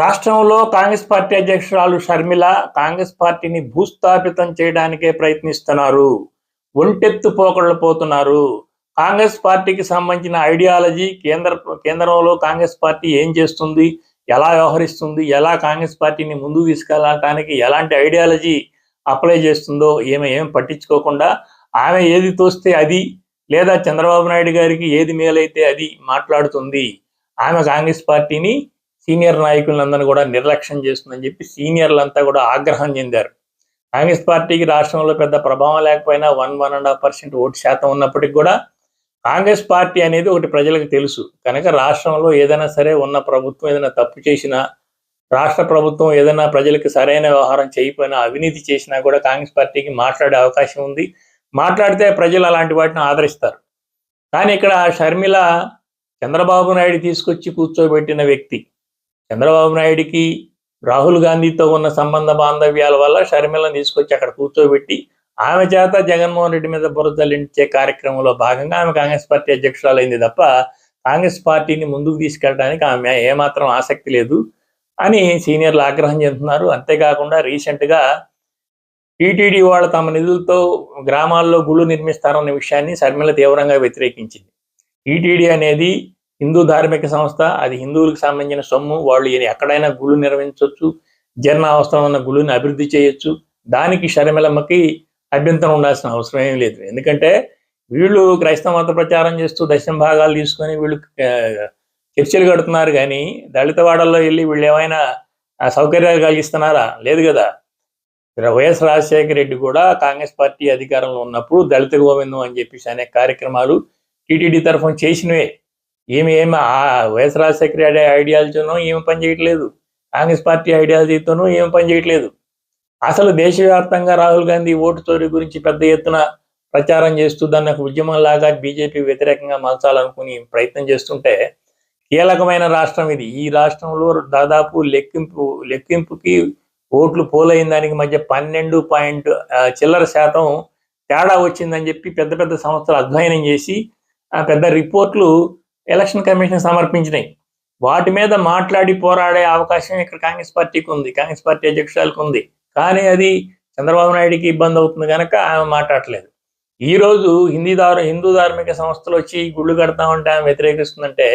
రాష్ట్రంలో కాంగ్రెస్ పార్టీ అధ్యక్షురాలు షర్మిల కాంగ్రెస్ పార్టీని భూస్థాపితం చేయడానికే ప్రయత్నిస్తున్నారు. ఒంటెత్తు పోకళ్ళు పోతున్నారు. కాంగ్రెస్ పార్టీకి సంబంధించిన ఐడియాలజీ కేంద్ర కేంద్రంలో కాంగ్రెస్ పార్టీ ఏం చేస్తుంది? ఎలా వ్యవహరిస్తుంది? ఎలా కాంగ్రెస్ పార్టీని ముందుకు తీసుకెళ్ళడానికి ఎలాంటి ఐడియాలజీ అప్లై చేస్తుందో ఏమి ఏం పట్టించుకోకుండా ఆమె ఏది తోస్తే అది లేదా చంద్రబాబు నాయుడు గారికి ఏది మేలైతే అది మాట్లాడుతుంది. ఆమె కాంగ్రెస్ పార్టీని సీనియర్ నాయకులందరూ కూడా నిర్లక్ష్యం చేస్తుందని చెప్పి సీనియర్లంతా కూడా ఆగ్రహం చెందారు. కాంగ్రెస్ పార్టీకి రాష్ట్రంలో పెద్ద ప్రభావం లేకపోయినా one one and half percent vote శాతం ఉన్నప్పటికీ కూడా కాంగ్రెస్ పార్టీ అనేది ఒకటి ప్రజలకు తెలుసు. కనుక రాష్ట్రంలో ఏదైనా సరే ఉన్న ప్రభుత్వం ఏదైనా తప్పు చేసినా రాష్ట్ర ప్రభుత్వం ఏదైనా ప్రజలకు సరైన వ్యవహారం చేయకపోయినా అవినీతి చేసినా కూడా కాంగ్రెస్ పార్టీకి మాట్లాడే అవకాశం ఉంది. మాట్లాడితే ప్రజలు అలాంటి వాటిని ఆదరిస్తారు. కానీ ఇక్కడ షర్మిల చంద్రబాబు నాయుడు తీసుకొచ్చి కూర్చోబెట్టిన వ్యక్తి చంద్రబాబు నాయుడికి రాహుల్ గాంధీతో ఉన్న సంబంధ బాంధవ్యాల వల్ల షర్మిలను తీసుకొచ్చి అక్కడ కూర్చోబెట్టి ఆమె చేత జగన్మోహన్ రెడ్డి మీద బురదలించే కార్యక్రమంలో భాగంగా ఆమె కాంగ్రెస్ పార్టీ అధ్యక్షురాలైంది తప్ప కాంగ్రెస్ పార్టీని ముందుకు తీసుకెళ్ళడానికి ఆమె ఏమాత్రం ఆసక్తి లేదు అని సీనియర్లు ఆగ్రహం చెందుతున్నారు. అంతేకాకుండా రీసెంట్గా టీటీడీ వాళ్ళు తమ నిధులతో గ్రామాల్లో గుళ్ళు నిర్మిస్తారన్న విషయాన్ని శర్మిల తీవ్రంగా వ్యతిరేకించింది. టీటీడీ అనేది హిందూ ధార్మిక సంస్థ అది హిందువులకు సంబంధించిన సొమ్ము వాళ్ళు ఎక్కడైనా గుళ్ళు నిర్వహించవచ్చు జీర్ణావస్థలో ఉన్న గుళ్ళని అభివృద్ధి చేయొచ్చు దానికి షర్మిలమ్మకి అభ్యంతరం ఉండాల్సిన అవసరం ఏం లేదు. ఎందుకంటే వీళ్ళు క్రైస్తవ మత ప్రచారం చేస్తూ దశం భాగాలు తీసుకొని వీళ్ళు చర్చలు కడుతున్నారు కానీ దళిత వాడల్లో వెళ్ళి వీళ్ళు ఏమైనా సౌకర్యాలు కలిగిస్తున్నారా? లేదు కదా. వైఎస్ రాజశేఖర రెడ్డి కూడా కాంగ్రెస్ పార్టీ అధికారంలో ఉన్నప్పుడు దళిత గోవిందం అని చెప్పేసి అనేక కార్యక్రమాలు టీటీడీ తరఫున చేసినవే. ఏమి ఏమి ఆ వైఎస్ రాజశేఖర రెడ్డి ఐడియాలజీతోనూ ఏమి పని చేయట్లేదు. కాంగ్రెస్ పార్టీ ఐడియాలజీతోనూ ఏమి పని చేయట్లేదు. అసలు దేశవ్యాప్తంగా రాహుల్ గాంధీ ఓటు చోరీ గురించి పెద్ద ఎత్తున ప్రచారం చేస్తూ దాన్ని ఒక ఉద్యమంలాగా బీజేపీ వ్యతిరేకంగా మలచాలనుకుని ప్రయత్నం చేస్తుంటే కీలకమైన రాష్ట్రం ఇది. ఈ రాష్ట్రంలో దాదాపు లెక్కింపు లెక్కింపుకి ఓట్లు పోలైన దానికి మధ్య పన్నెండు పాయింట్ చిల్లర శాతం తేడా వచ్చిందని చెప్పి పెద్ద పెద్ద సంస్థలు అధ్యయనం చేసి పెద్ద రిపోర్ట్లు ఎలక్షన్ కమిషన్ సమర్పించినాయి. వాటి మీద మాట్లాడి పోరాడే అవకాశం ఇక్కడ కాంగ్రెస్ పార్టీకి ఉంది. కాంగ్రెస్ పార్టీ అధ్యక్షురాలకు ఉంది. కానీ అది చంద్రబాబు నాయుడికి ఇబ్బంది అవుతుంది కనుక ఆమె మాట్లాడలేదు. ఈ రోజు హిందీ దారు హిందూ ధార్మిక సంస్థలు వచ్చి గుళ్ళు కడతామంటే ఆమె వ్యతిరేకిస్తుందంటే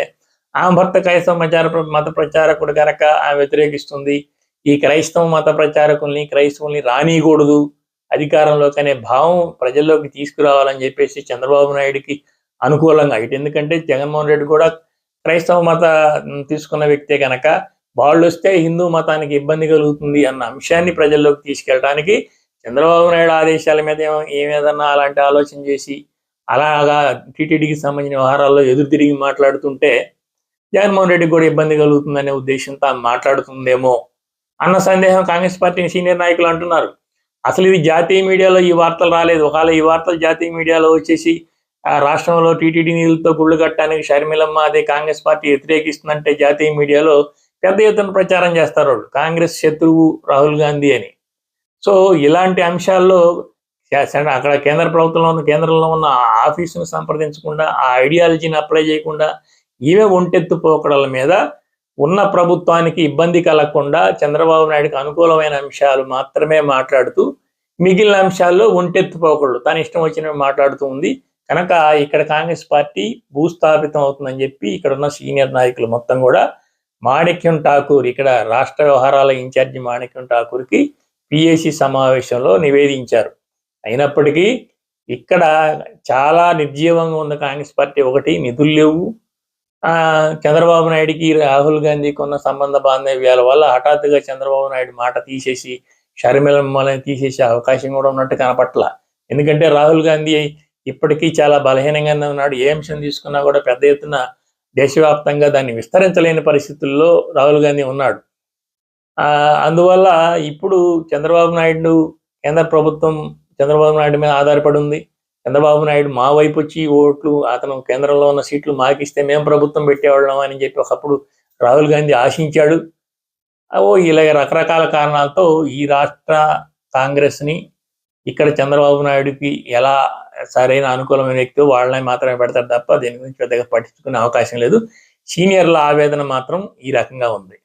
ఆమె భర్త క్రైస్తవ ప్రచార మత ప్రచారకుడు కనుక ఆమె వ్యతిరేకిస్తుంది. ఈ క్రైస్తవ మత ప్రచారకుల్ని క్రైస్తవుల్ని రానియకూడదు. అధికారంలోకి అనే భావం ప్రజల్లోకి తీసుకురావాలని చెప్పేసి చంద్రబాబు నాయుడికి అనుకూలంగా. ఇటు ఎందుకంటే జగన్మోహన్ రెడ్డి కూడా క్రైస్తవ మత తీసుకున్న వ్యక్తే కనుక వాళ్ళు వస్తే హిందూ మతానికి ఇబ్బంది కలుగుతుంది అన్న అంశాన్ని ప్రజల్లోకి తీసుకెళ్ళడానికి చంద్రబాబు నాయుడు ఆదేశాల మీద ఏమేదన్నా అలాంటి ఆలోచన చేసి అలాగా టీటీడీకి సంబంధించిన వ్యవహారాల్లో ఎదురు తిరిగి మాట్లాడుతుంటే జగన్మోహన్ రెడ్డికి కూడా ఇబ్బంది కలుగుతుందనే ఉద్దేశంతో మాట్లాడుతుందేమో అన్న సందేహం కాంగ్రెస్ పార్టీ సీనియర్ నాయకులు అంటున్నారు. అసలు ఇది జాతీయ మీడియాలో ఈ వార్తలు రాలేదు. ఒకవేళ ఈ వార్తలు జాతీయ మీడియాలో వచ్చేసి ఆ రాష్ట్రంలో టీటీడీ నిధులతో గుళ్ళు కట్టడానికి షర్మిలమ్మ అదే కాంగ్రెస్ పార్టీ వ్యతిరేకిస్తుందంటే జాతీయ మీడియాలో పెద్ద ఎత్తున ప్రచారం చేస్తారు వాళ్ళు. కాంగ్రెస్ శత్రువు రాహుల్ గాంధీ అని. సో ఇలాంటి అంశాల్లో అక్కడ కేంద్ర ప్రభుత్వంలో ఉన్న కేంద్రంలో ఉన్న ఆఫీసును సంప్రదించకుండా ఆ ఐడియాలజీని అప్లై చేయకుండా ఈమె ఒంటెత్తు పోకడల మీద ఉన్న ప్రభుత్వానికి ఇబ్బంది కలగకుండా చంద్రబాబు నాయుడుకి అనుకూలమైన అంశాలు మాత్రమే మాట్లాడుతూ మిగిలిన అంశాల్లో ఒంటెత్తు పోకడలు తన ఇష్టం వచ్చినవి మాట్లాడుతూ ఉంది. కనుక ఇక్కడ కాంగ్రెస్ పార్టీ భూస్థాపితం అవుతుందని చెప్పి ఇక్కడ ఉన్న సీనియర్ నాయకులు మొత్తం కూడా మాణిక్యం ఠాకూర్ ఇక్కడ రాష్ట్ర వ్యవహారాల ఇన్ఛార్జి మాణిక్యం ఠాకూర్కి పిఏసి సమావేశంలో నివేదించారు. అయినప్పటికీ ఇక్కడ చాలా నిర్జీవంగా ఉన్న కాంగ్రెస్ పార్టీ ఒకటి నిధులు లేవు. చంద్రబాబు నాయుడికి రాహుల్ గాంధీకి ఉన్న సంబంధ బాంధవ్యాల వల్ల హఠాత్తుగా చంద్రబాబు నాయుడు మాట తీసేసి షర్మిలమ్మలని తీసేసే అవకాశం కూడా ఉన్నట్టు కనపట్ల. ఎందుకంటే రాహుల్ గాంధీ ఇప్పటికీ చాలా బలహీనంగానే ఉన్నాడు. ఏ అంశం తీసుకున్నా కూడా పెద్ద ఎత్తున దేశవ్యాప్తంగా దాన్ని విస్తరించలేని పరిస్థితుల్లో రాహుల్ గాంధీ ఉన్నాడు. అందువల్ల ఇప్పుడు చంద్రబాబు నాయుడు కేంద్ర ప్రభుత్వం చంద్రబాబు నాయుడు మీద ఆధారపడి ఉంది. చంద్రబాబు నాయుడు మా వైపు వచ్చి ఓట్లు అతను కేంద్రంలో ఉన్న సీట్లు మాకిస్తే మేము ప్రభుత్వం పెట్టేవాళ్ళం అని చెప్పి ఒకప్పుడు రాహుల్ గాంధీ ఆశించాడు. ఓ ఇలా రకరకాల కారణాలతో ఈ రాష్ట్ర కాంగ్రెస్ని ఇక్కడ చంద్రబాబు నాయుడుకి ఎలా సరైన అనుకూలమైన వ్యక్తి వాళ్ళని మాత్రమే పెడతారు తప్ప దీని గురించి పెద్దగా పట్టించుకునే అవకాశం లేదు. సీనియర్ల ఆవేదన మాత్రం ఈ రకంగా ఉంది.